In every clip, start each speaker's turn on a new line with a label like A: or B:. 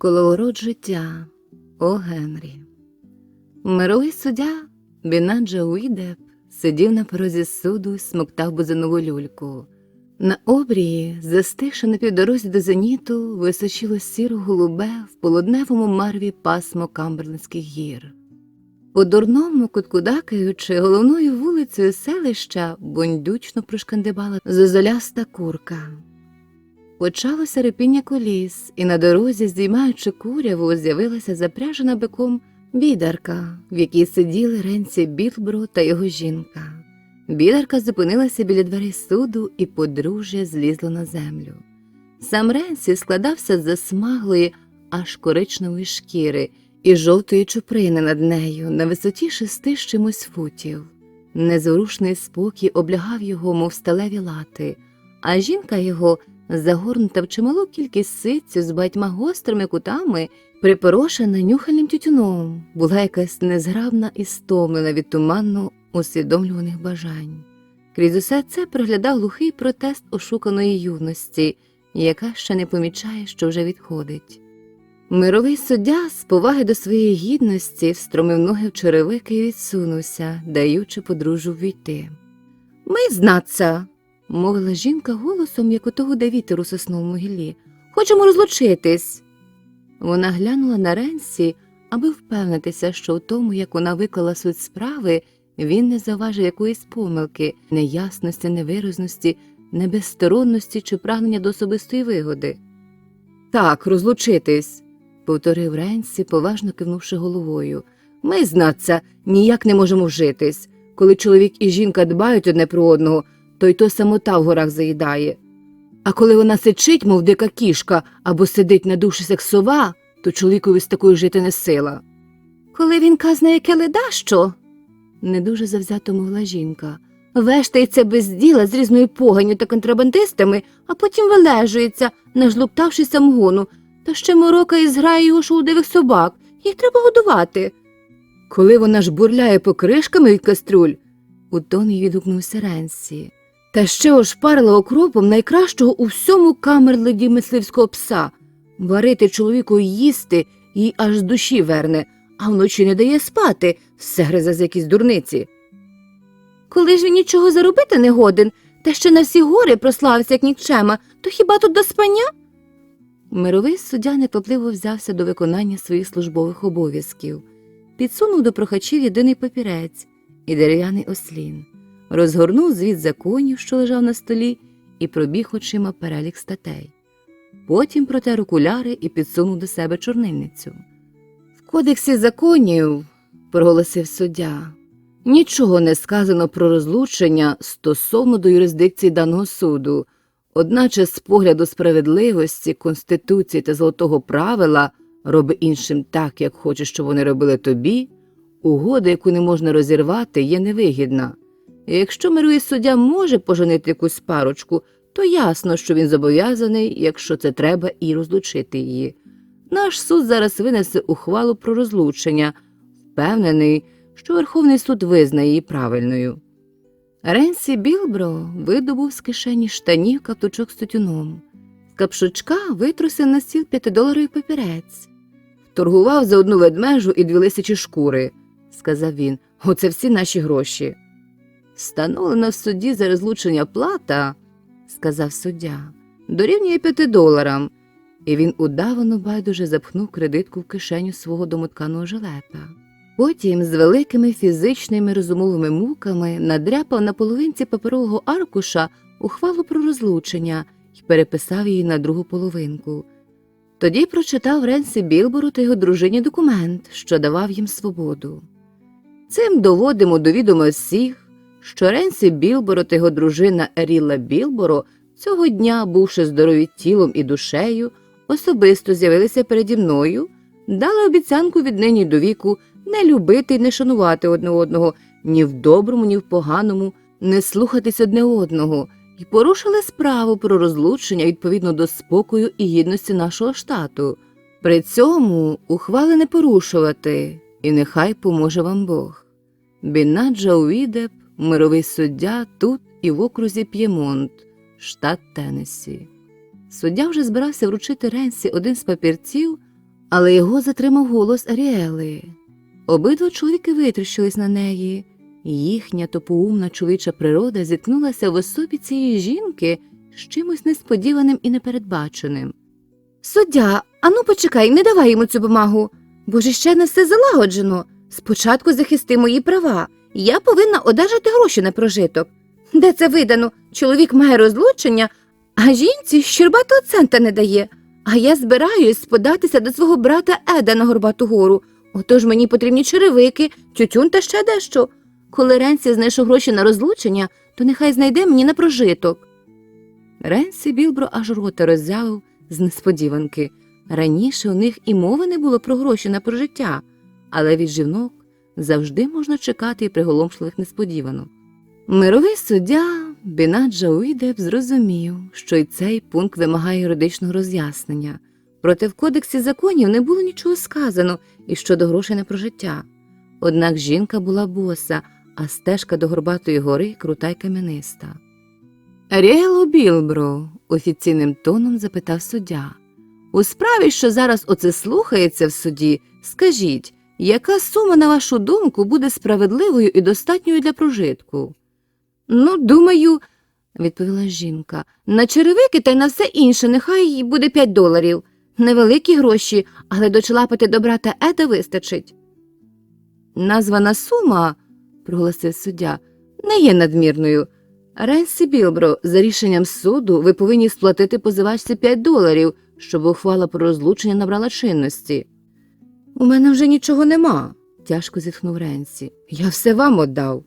A: Коловорот життя О Генрі. Мировий суддя Бінаджа Уідеп сидів на порозі суду і смоктав бузинову люльку. На обрії, застигши на півдорозі до зеніту, височило сіро голубе в полудневому марві пасмо Камберлинських гір. По дурному, куткудакаючи головною вулицею селища, бундючно прошкандибала зозоляста курка. Почалося репіння коліс, і на дорозі, здіймаючи куряву, з'явилася запряжена биком бідарка, в якій сиділи Ренці Білбро та його жінка. Бідарка зупинилася біля дверей суду, і подружжя злізло на землю. Сам Ренсі складався з засмаглої, аж коричневої шкіри і жовтої чуприни над нею на висоті шести з чимось футів. Незворушний спокій облягав його, мов сталеві лати, а жінка його загорнута в чималу кількість ситцю з багатьма гострими кутами, припорошена нюхальним тютюном, була якась незграбна і стомлена від туманно усвідомлюваних бажань. Крізь усе це проглядав глухий протест ошуканої юності, яка ще не помічає, що вже відходить. Мировий суддя з поваги до своєї гідності встромив ноги в черевики і відсунувся, даючи подружжю війти. Ми знаться, мовила жінка голосом, як у того вітер у сосновому гіллі. Хочемо розлучитись. Вона глянула на Ренсі, аби впевнитися, що в тому, як вона виклала суть справи, він не заважив якоїсь помилки, неясності, невиразності, небезсторонності чи прагнення до особистої вигоди. Так, розлучитись, повторив Ренсі, поважно кивнувши головою. Ми, знаться, ніяк не можемо вжитись. Коли чоловік і жінка дбають одне про одного, то й то самота в горах заїдає. А коли вона сичить, мов дика кішка, або сидить на як сова, то чоловікові з такою жити не сила. Коли він казне, яке ледащо? не дуже завзято мовила жінка. Вештається без діла з різною поганню та контрабандистами, а потім вилежується, нажлуптавши самогону, та ще морока і зграє його шолудивих собак. Їх треба годувати. Коли вона ж бурляє покришками від каструль, у тоні відгукнувся Ренсі. Та ще ошпарила окропом найкращого у всьому камерледі мисливського пса. Варити чоловіку їсти їй аж з душі верне, а вночі не дає спати, все гризе з якісь дурниці. Коли ж він нічого заробити не годен, та ще на всі гори прославився, як нікчема, то хіба тут до спання? Мировий суддя неквапливо взявся до виконання своїх службових обов'язків, підсунув до прохачів єдиний папірець і дерев'яний ослін, розгорнув звіт законів, що лежав на столі, і пробіг очима перелік статей. Потім протер окуляри і підсунув до себе чорнильницю. В кодексі законів, проголосив суддя, нічого не сказано про розлучення стосовно до юрисдикції даного суду. Одначе з погляду справедливості, конституції та золотого правила роби іншим так, як хочеш, щоб вони робили тобі, угода, яку не можна розірвати, є невигідна. Якщо мирує суддя може поженити якусь парочку, то ясно, що він зобов'язаний, якщо це треба, і розлучити її. Наш суд зараз винесе ухвалу про розлучення, впевнений, що Верховний суд визнає її правильною. Ренсі Білбро видобув з кишені штанів каптучок з тютюном. З капшучка витрусив на стіл п'ятидоларовий папірець. Торгував за одну ведмежу і дві лисячі шкури, сказав він. Оце всі наші гроші. Встановлена в суді за розлучення плата, сказав суддя, дорівнює п'яти доларам, і він удавано байдуже запхнув кредитку в кишеню свого домотканого жилета. Потім з великими фізичними розумовими муками надряпав на половинці паперового аркуша ухвалу про розлучення і переписав її на другу половинку. Тоді прочитав Ренсі Білбору та його дружині документ, що давав їм свободу. Цим доводимо до відома всіх, що Ренсі Білборо та його дружина Еріла Білборо цього дня, бувши здорові тілом і душею, особисто з'явилися переді мною, дали обіцянку віднині до віку не любити і не шанувати одне одного ні в доброму, ні в поганому, не слухатись одне одного, і порушили справу про розлучення відповідно до спокою і гідності нашого штату. При цьому ухвали не порушувати, і нехай поможе вам Бог. Бінаджа Уідеп, мировий суддя тут і в окрузі П'ємонт, штат Теннессі. Суддя вже збирався вручити Ренсі один з папірців, Але його затримав голос Аріели. Обидва чоловіки витріщились на неї. Їхня топоумна чоловіча природа зіткнулася в особі цієї жінки з чимось несподіваним і непередбаченим. Суддя, ану почекай, не давай йому цю бумагу, бо ж ще не все залагоджено. Спочатку захисти мої права. Я повинна одержати гроші на прожиток. Де це видано? Чоловік має розлучення, а жінці щербатого цента не дає. А я збираюсь податися до свого брата Еда на Горбату гору. Отож мені потрібні черевики, тютюн та ще дещо. Коли Ренсі знайшов гроші на розлучення, то нехай знайде мені на прожиток. Ренсі Білбро аж рота роззявив з несподіванки. Раніше у них і мови не було про гроші на прожиття, але від жінок завжди можна чекати і приголомшливих несподіванок. Мировий суддя Бінаджа Уїдеб зрозумів, що й цей пункт вимагає юридичного роз'яснення. Проте в кодексі законів не було нічого сказано і щодо грошей на прожиття. Однак жінка була боса, а стежка до Горбатої гори крута й кам'яниста. Ріело Білбро, офіційним тоном запитав суддя. У справі, що зараз оце слухається в суді, скажіть, яка сума, на вашу думку, буде справедливою і достатньою для прожитку? Ну, думаю, відповіла жінка, на черевики та й на все інше нехай буде 5 доларів. Невеликі гроші, але дочелапати до брата Еда вистачить. Названа сума, проголосив суддя, не є надмірною. Ренсі Білбро, за рішенням суду ви повинні сплатити позивачці 5 доларів, щоб ухвала про розлучення набрала чинності. У мене вже нічого нема, тяжко зітхнув Ренсі. Я все вам отдав.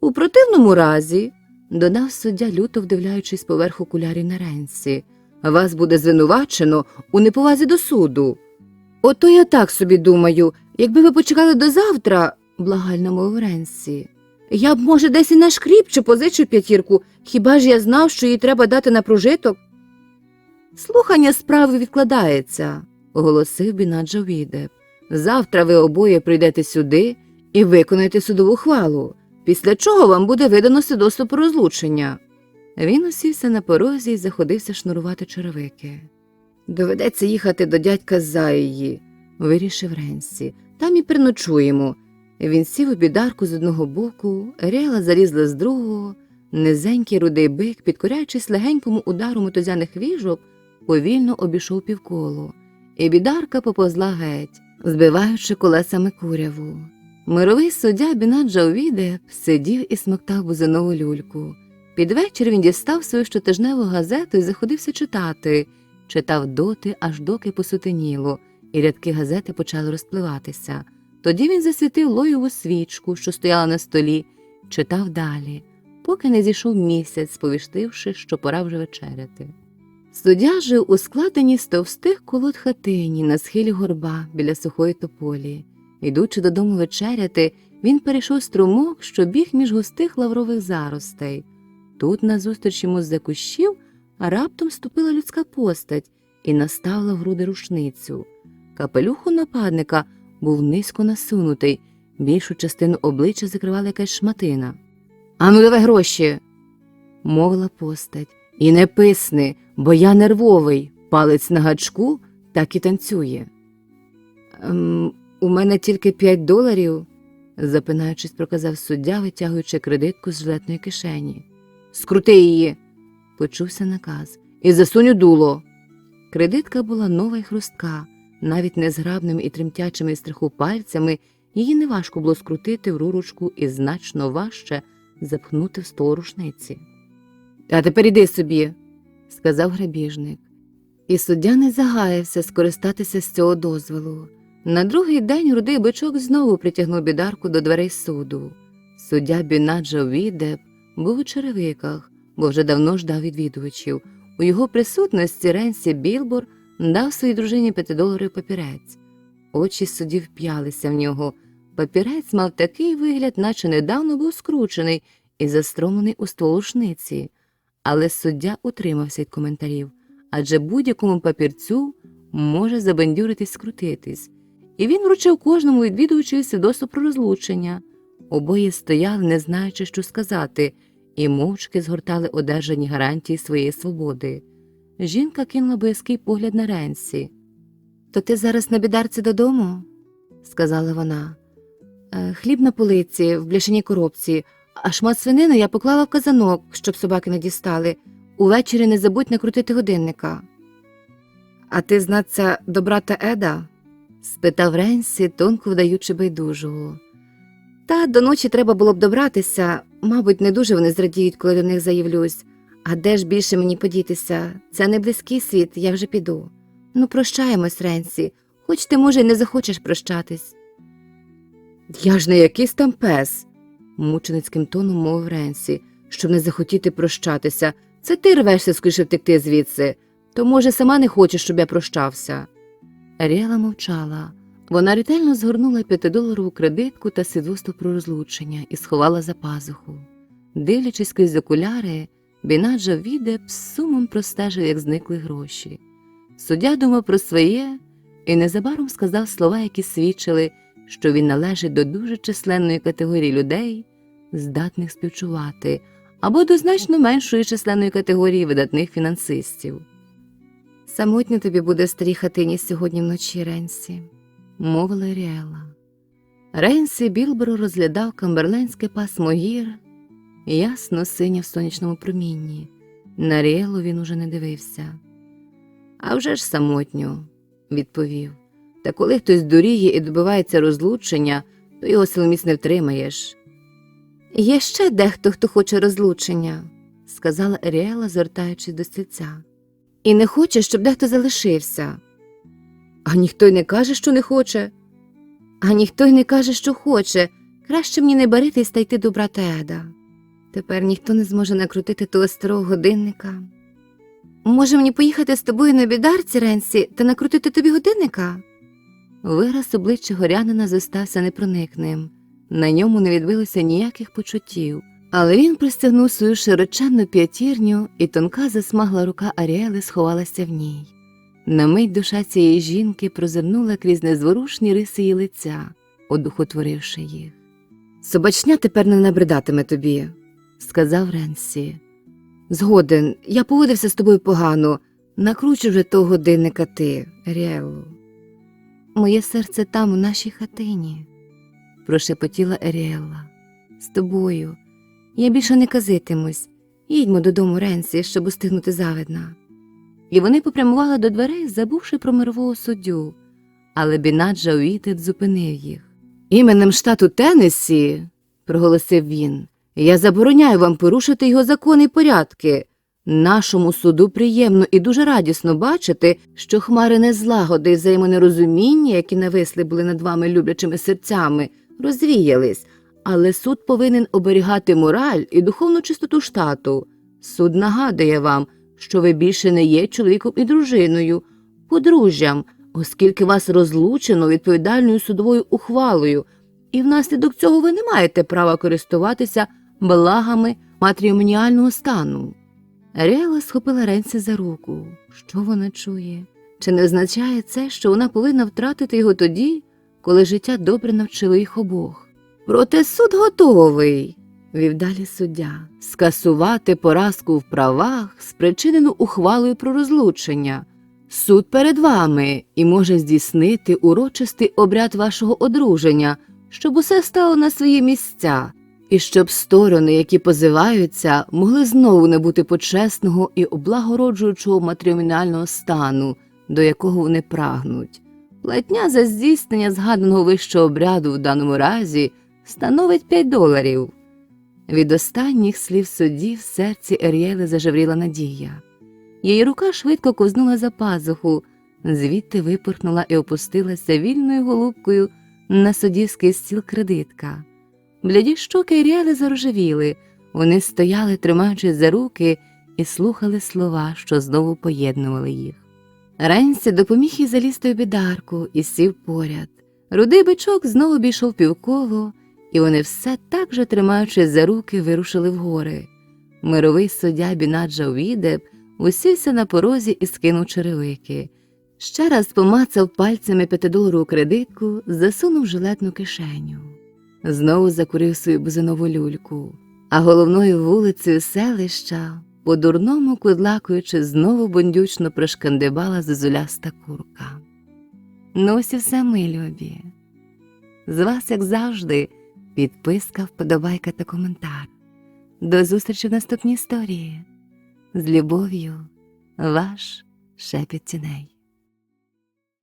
A: У противному разі, додав суддя, люто вдивляючись поверх окулярів на Ренсі, вас буде звинувачено у неповазі до суду. Ото я так собі думаю, якби ви почекали до завтра, благально мовив Ренсі. Я б, може, десь і на шкріп чи позичив п'ятірку, хіба ж я знав, що їй треба дати на прожиток? Слухання справи відкладається, оголосив Бінаджа Відеп. Завтра ви обоє прийдете сюди і виконаєте судову хвалу, після чого вам буде видано свідоцтво про розлучення. Він усівся на порозі і заходився шнурувати черевики. Доведеться їхати до дядька Заїї, вирішив Ренсі. Там і переночуємо. Він сів у бідарку з одного боку, Ріела залізла з другого, низенький рудий бик, підкоряючись легенькому удару мотозяних віжок, повільно обійшов півколо, і бідарка поповзла геть, збиваючи колесами куряву. Мировий суддя Бінаджа Увідеп сидів і смоктав бузинову люльку. Під вечір він дістав свою щотижневу газету і заходився читати, читав доти, аж доки посутеніло, і рядки газети почали розпливатися. Тоді він засвітив лоєву свічку, що стояла на столі, читав далі, поки не зійшов місяць, сповістивши, що пора вже вечеряти. Суддя жив у складеній з товстих колод хатині на схилі горба біля сухої тополі. Йдучи додому вечеряти, він перейшов струмок, що біг між густих лаврових заростей. Тут, назустріч йому з-за кущів, раптом ступила людська постать і наставила в груди рушницю. Капелюх у нападника був низько насунутий, більшу частину обличчя закривала якась шматина. Ану, давай гроші, мовила постать. І не писни, бо я нервовий. Палець на гачку так і танцює. Ем, у мене тільки п'ять доларів, запинаючись, проказав суддя, витягуючи кредитку з жилетної кишені. Скрути її, почувся наказ, і засунь у дуло. Кредитка була нова й хрустка, навіть незграбними і тремтячими від страху пальцями її неважко було скрутити в рурочку і значно важче запхнути в стол рушниці. А тепер іди собі, сказав грабіжник. І суддя не загаявся скористатися з цього дозволу. На другий день рудий бичок знову притягнув бідарку до дверей суду. Суддя Бінаджа Відеп був у черевиках, бо вже давно ждав відвідувачів. У його присутності Ренсі Білбор дав своїй дружині п'ятидоларовий папірець. Очі судді вп'ялися в нього. Папірець мав такий вигляд, наче недавно був скручений і застромлений у столушниці. Але суддя утримався від коментарів, адже будь-якому папірцю може забандюритись скрутитись, і він вручив кожному відвідувачу свідоцтво про розлучення. Обоє стояли, не знаючи, що сказати, і мовчки згортали одержані гарантії своєї свободи. Жінка кинула боязкий погляд на Ренсі. То ти зараз на бідарці додому? сказала вона. «Е, Хліб на полиці, в бляшаній коробці, а шмат свинини я поклала в казанок, щоб собаки не дістали. Увечері не забудь накрутити годинника. А ти знаться до брата Еда? спитав Ренсі, тонко вдаючи байдужого. Та до ночі треба було б добратися, мабуть, не дуже вони зрадіють, коли до них заявлюсь. А де ж більше мені подітися? Це не близький світ, я вже піду. Ну, прощаємось, Ренсі, хоч ти, може, й не захочеш прощатись. Я ж не якийсь там пес, мученицьким тоном мовив Ренсі, щоб не захотіти прощатися. Це ти рвешся скоріше втекти звідси, то, може, сама не хочеш, щоб я прощався. Аріела мовчала. Вона ретельно згорнула п'ятидоларову кредитку та свідоцтво про розлучення і сховала за пазуху. Дивлячись крізь окуляри, Бінаджа Відеп з сумом простежив, як зникли гроші. Суддя думав про своє і незабаром сказав слова, які свідчили, що він належить до дуже численної категорії людей, здатних співчувати, або до значно меншої численної категорії видатних фінансистів. Самотньо тобі буде старій хатині сьогодні вночі, Ренсі, мовила Ріела. Ренсі Білборо розглядав камберлендське пасмо гір, ясно синя в сонячному промінні. На Ріелу він уже не дивився. «А вже ж самотньо, відповів. Та коли хтось дуріє і добивається розлучення, то його силоміць не втримаєш. Є ще дехто, хто хоче розлучення, сказала Еріела, звертаючись до стільця. І не хоче, щоб дехто залишився. А ніхто й не каже, що не хоче. А ніхто й не каже, що хоче. Краще мені не баритись та йти до брата Еда. Тепер ніхто не зможе накрутити того старого годинника. Може мені поїхати з тобою на бідарці, Ренсі, та накрутити тобі годинника? Вираз обличчя горянина зостався непроникним. На ньому не відбилося ніяких почуттів, але він пристягнув свою широченну п'ятірню, і тонка засмагла рука Аріели сховалася в ній. На мить душа цієї жінки прозирнула крізь незворушні риси її лиця, одухотворивши їх. Собачня тепер не набридатиме тобі, сказав Ренсі. Згоден, я поводився з тобою погано. Накручу вже того годинника ти, Ріеллу. Моє серце там, у нашій хатині, прошепотіла Еріелла. З тобою. Я більше не казитимусь. Їдьмо додому Ренсі, щоб устигнути завидна. І вони попрямували до дверей, забувши про мирового суддю. Але Бінаджа Уітед зупинив їх. Іменем штату Теннессі, проголосив він, я забороняю вам порушити його закони і порядки. Нашому суду приємно і дуже радісно бачити, що хмари незлагоди і взаємонерозуміння, які нависли були над вами люблячими серцями, розвіялись, але суд повинен оберігати мораль і духовну чистоту штату. Суд нагадує вам, що ви більше не є чоловіком і дружиною, подружжям, оскільки вас розлучено відповідальною судовою ухвалою, і внаслідок цього ви не маєте права користуватися благами матріомоніального стану. Ріела схопила Ренсі за руку. Що вона чує? Чи не означає це, що вона повинна втратити його тоді, коли життя добре навчило їх обох? Проте суд готовий, вів далі суддя, скасувати поразку в правах, спричинену ухвалою про розлучення. Суд перед вами і може здійснити урочистий обряд вашого одруження, щоб усе стало на свої місця і щоб сторони, які позиваються, могли знову набути почесного і облагороджуючого матріоміального стану, до якого вони прагнуть. Платня за здійснення згаданого вищого обряду в даному разі становить 5 доларів. Від останніх слів судді в серці Ер'єли зажевріла надія. Її рука швидко ковзнула за пазуху, звідти випорхнула і опустилася вільною голубкою на суддівський стіл кредитка. Бляді щоки Ріали зарожевіли, вони стояли, тримаючись за руки, і слухали слова, що знову поєднували їх. Ренсі допоміг їй залізти в бідарку і сів поряд. Рудий бичок знову обійшов півколо, і вони все так же, тримаючись за руки, вирушили вгори. Мировий суддя Бінаджа Відеб усівся на порозі і скинув черевики. Ще раз помацав пальцями п'ятидоларову кредитку, засунув жилетну кишеню знову закурив свою бузинову люльку, а головною вулицею селища, по дурному кудлакуючи, знову бондючно прошкандибала зозуляста курка. Ну ось і все, мої любі. З вас, як завжди, підписка, вподобайка та коментар. До зустрічі в наступній історії. З любов'ю, ваш шепіт тіней.